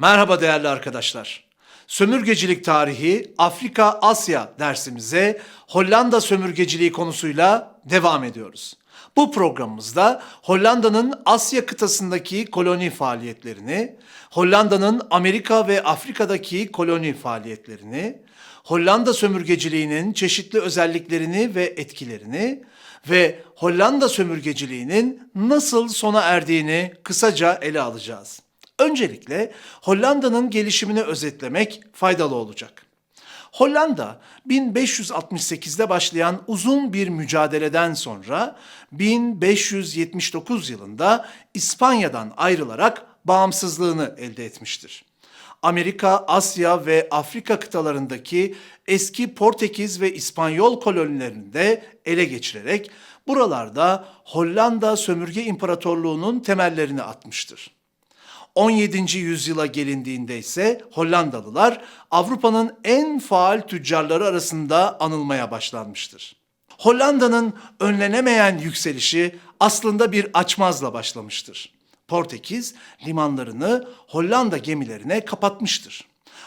Merhaba değerli arkadaşlar. Sömürgecilik tarihi Afrika Asya dersimize Hollanda sömürgeciliği konusuyla devam ediyoruz. Bu programımızda Hollanda'nın Asya kıtasındaki koloni faaliyetlerini, Hollanda'nın Amerika ve Afrika'daki koloni faaliyetlerini, Hollanda sömürgeciliğinin çeşitli özelliklerini ve etkilerini ve Hollanda sömürgeciliğinin nasıl sona erdiğini kısaca ele alacağız. Öncelikle Hollanda'nın gelişimini özetlemek faydalı olacak. Hollanda 1568'de başlayan uzun bir mücadeleden sonra 1579 yılında İspanya'dan ayrılarak bağımsızlığını elde etmiştir. Amerika, Asya ve Afrika kıtalarındaki eski Portekiz ve İspanyol kolonilerini de ele geçirerek buralarda Hollanda sömürge imparatorluğunun temellerini atmıştır. 17. yüzyıla gelindiğinde ise Hollandalılar Avrupa'nın en faal tüccarları arasında anılmaya başlanmıştır. Hollanda'nın önlenemeyen yükselişi aslında bir açmazla başlamıştır. Portekiz limanlarını Hollanda gemilerine kapatmıştır.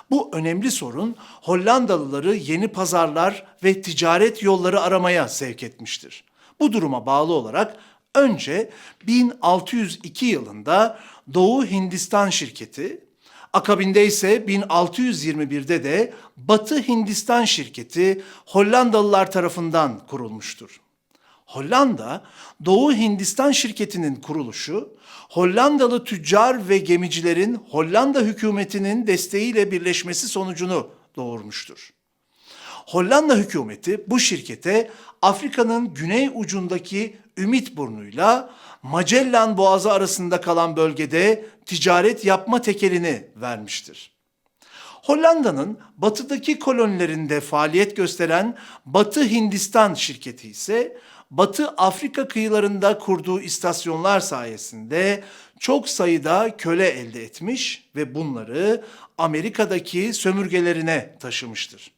Bu önemli sorun Hollandalıları yeni pazarlar ve ticaret yolları aramaya sevk etmiştir. Bu duruma bağlı olarak önce 1602 yılında Doğu Hindistan şirketi, akabinde ise 1621'de de Batı Hindistan şirketi Hollandalılar tarafından kurulmuştur. Hollanda, Doğu Hindistan şirketinin kuruluşu, Hollandalı tüccar ve gemicilerin Hollanda hükümetinin desteğiyle birleşmesi sonucunu doğurmuştur. Hollanda hükümeti bu şirkete Afrika'nın güney ucundaki Ümit Burnu'yla Magellan Boğazı arasında kalan bölgede ticaret yapma tekelini vermiştir. Hollanda'nın batıdaki kolonilerinde faaliyet gösteren Batı Hindistan şirketi ise Batı Afrika kıyılarında kurduğu istasyonlar sayesinde çok sayıda köle elde etmiş ve bunları Amerika'daki sömürgelerine taşımıştır.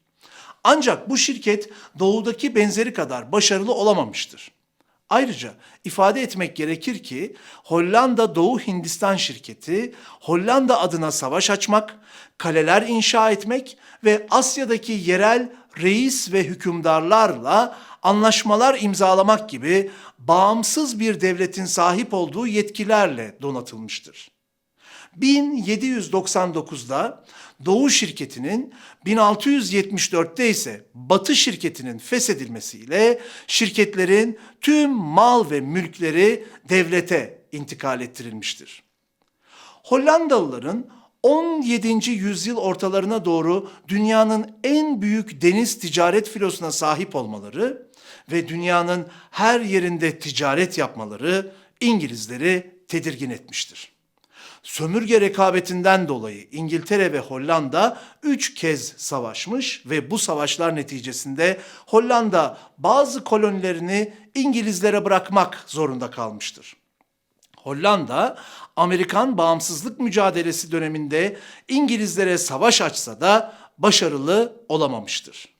Ancak bu şirket doğudaki benzeri kadar başarılı olamamıştır. Ayrıca ifade etmek gerekir ki Hollanda Doğu Hindistan şirketi Hollanda adına savaş açmak, kaleler inşa etmek ve Asya'daki yerel reis ve hükümdarlarla anlaşmalar imzalamak gibi bağımsız bir devletin sahip olduğu yetkilerle donatılmıştır. 1799'da Doğu şirketinin 1674'te ise Batı şirketinin feshedilmesiyle şirketlerin tüm mal ve mülkleri devlete intikal ettirilmiştir. Hollandalıların 17. yüzyıl ortalarına doğru dünyanın en büyük deniz ticaret filosuna sahip olmaları ve dünyanın her yerinde ticaret yapmaları İngilizleri tedirgin etmiştir. Sömürge rekabetinden dolayı İngiltere ve Hollanda üç kez savaşmış ve bu savaşlar neticesinde Hollanda bazı kolonilerini İngilizlere bırakmak zorunda kalmıştır. Hollanda, Amerikan bağımsızlık mücadelesi döneminde İngilizlere savaş açsa da başarılı olamamıştır.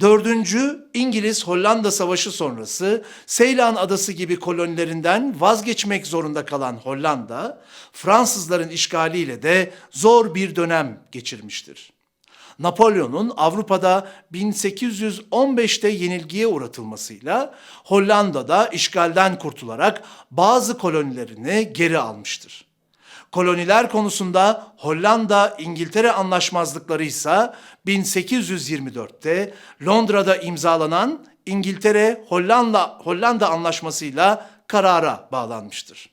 Dördüncü İngiliz-Hollanda Savaşı sonrası Seylan Adası gibi kolonilerinden vazgeçmek zorunda kalan Hollanda, Fransızların işgaliyle de zor bir dönem geçirmiştir. Napolyon'un Avrupa'da 1815'te yenilgiye uğratılmasıyla Hollanda'da işgalden kurtularak bazı kolonilerini geri almıştır. Koloniler konusunda Hollanda-İngiltere anlaşmazlıkları ise 1824'te Londra'da imzalanan İngiltere-Hollanda Hollanda anlaşmasıyla karara bağlanmıştır.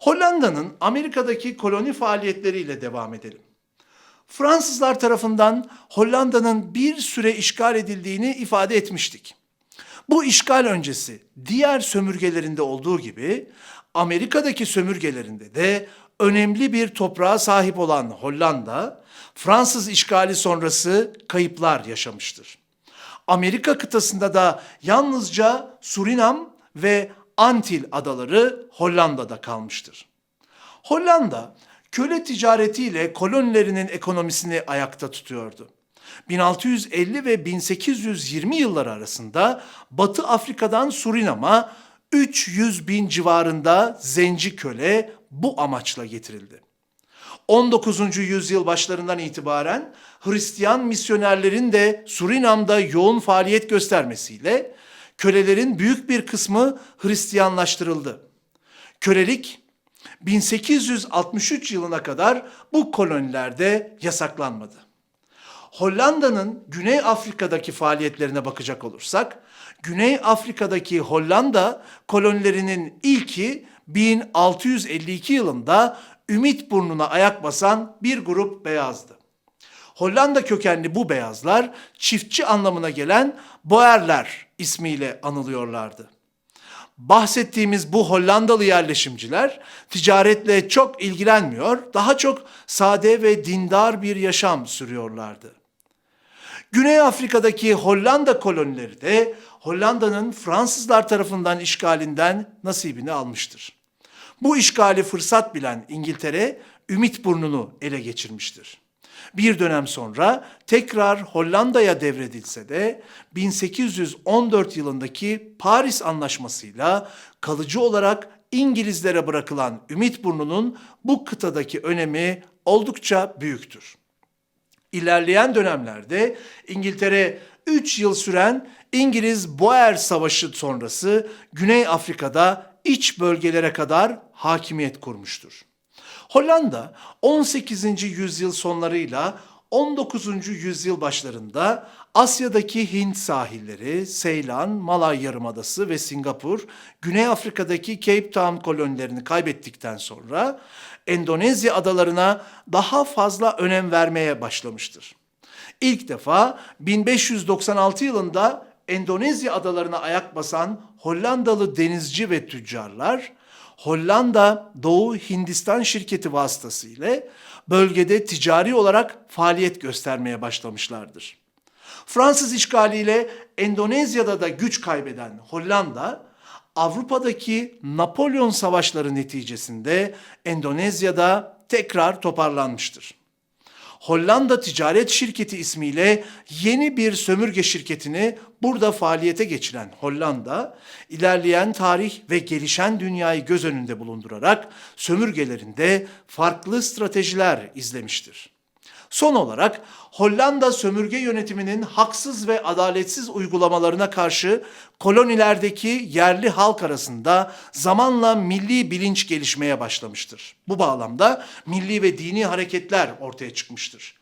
Hollanda'nın Amerika'daki koloni faaliyetleriyle devam edelim. Fransızlar tarafından Hollanda'nın bir süre işgal edildiğini ifade etmiştik. Bu işgal öncesi diğer sömürgelerinde olduğu gibi Amerika'daki sömürgelerinde de önemli bir toprağa sahip olan Hollanda, Fransız işgali sonrası kayıplar yaşamıştır. Amerika kıtasında da yalnızca Surinam ve Antil adaları Hollanda'da kalmıştır. Hollanda köle ticaretiyle kolonilerinin ekonomisini ayakta tutuyordu. 1650 ve 1820 yılları arasında Batı Afrika'dan Surinam'a 300 bin civarında zenci köle bu amaçla getirildi. 19. yüzyıl başlarından itibaren Hristiyan misyonerlerin de Surinam'da yoğun faaliyet göstermesiyle kölelerin büyük bir kısmı Hristiyanlaştırıldı. Kölelik 1863 yılına kadar bu kolonilerde yasaklanmadı. Hollanda'nın Güney Afrika'daki faaliyetlerine bakacak olursak, Güney Afrika'daki Hollanda kolonilerinin ilki 1652 yılında Ümit Burnu'na ayak basan bir grup beyazdı. Hollanda kökenli bu beyazlar çiftçi anlamına gelen Boerler ismiyle anılıyorlardı. Bahsettiğimiz bu Hollandalı yerleşimciler ticaretle çok ilgilenmiyor, daha çok sade ve dindar bir yaşam sürüyorlardı. Güney Afrika'daki Hollanda kolonileri de Hollanda'nın Fransızlar tarafından işgalinden nasibini almıştır. Bu işgali fırsat bilen İngiltere Ümit Burnu'nu ele geçirmiştir. Bir dönem sonra tekrar Hollanda'ya devredilse de 1814 yılındaki Paris Anlaşması'yla kalıcı olarak İngilizlere bırakılan Ümit Burnu'nun bu kıtadaki önemi oldukça büyüktür. İlerleyen dönemlerde İngiltere 3 yıl süren İngiliz Boer Savaşı sonrası Güney Afrika'da iç bölgelere kadar hakimiyet kurmuştur. Hollanda 18. yüzyıl sonlarıyla 19. yüzyıl başlarında Asya'daki Hint sahilleri, Seylan, Malay Yarımadası ve Singapur, Güney Afrika'daki Cape Town kolonilerini kaybettikten sonra Endonezya adalarına daha fazla önem vermeye başlamıştır. İlk defa 1596 yılında Endonezya adalarına ayak basan Hollandalı denizci ve tüccarlar Hollanda Doğu Hindistan şirketi vasıtasıyla bölgede ticari olarak faaliyet göstermeye başlamışlardır. Fransız işgaliyle Endonezya'da da güç kaybeden Hollanda, Avrupa'daki Napolyon savaşları neticesinde Endonezya'da tekrar toparlanmıştır. Hollanda Ticaret Şirketi ismiyle yeni bir sömürge şirketini burada faaliyete geçiren Hollanda, ilerleyen tarih ve gelişen dünyayı göz önünde bulundurarak sömürgelerinde farklı stratejiler izlemiştir. Son olarak Hollanda sömürge yönetiminin haksız ve adaletsiz uygulamalarına karşı kolonilerdeki yerli halk arasında zamanla milli bilinç gelişmeye başlamıştır. Bu bağlamda milli ve dini hareketler ortaya çıkmıştır.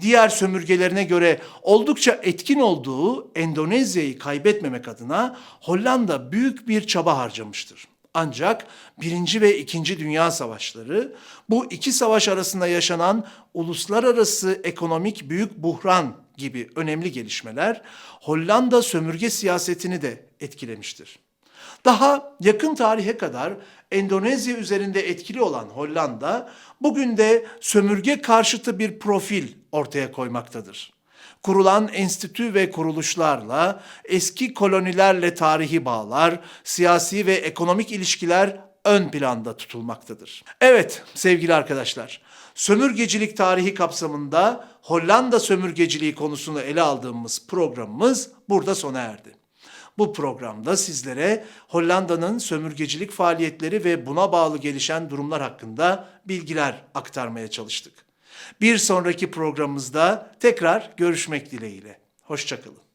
Diğer sömürgelerine göre oldukça etkin olduğu Endonezya'yı kaybetmemek adına Hollanda büyük bir çaba harcamıştır. Ancak Birinci ve İkinci Dünya Savaşları bu iki savaş arasında yaşanan uluslararası ekonomik büyük buhran gibi önemli gelişmeler Hollanda sömürge siyasetini de etkilemiştir. Daha yakın tarihe kadar Endonezya üzerinde etkili olan Hollanda bugün de sömürge karşıtı bir profil ortaya koymaktadır kurulan enstitü ve kuruluşlarla, eski kolonilerle tarihi bağlar, siyasi ve ekonomik ilişkiler ön planda tutulmaktadır. Evet sevgili arkadaşlar, sömürgecilik tarihi kapsamında Hollanda sömürgeciliği konusunu ele aldığımız programımız burada sona erdi. Bu programda sizlere Hollanda'nın sömürgecilik faaliyetleri ve buna bağlı gelişen durumlar hakkında bilgiler aktarmaya çalıştık. Bir sonraki programımızda tekrar görüşmek dileğiyle. Hoşçakalın.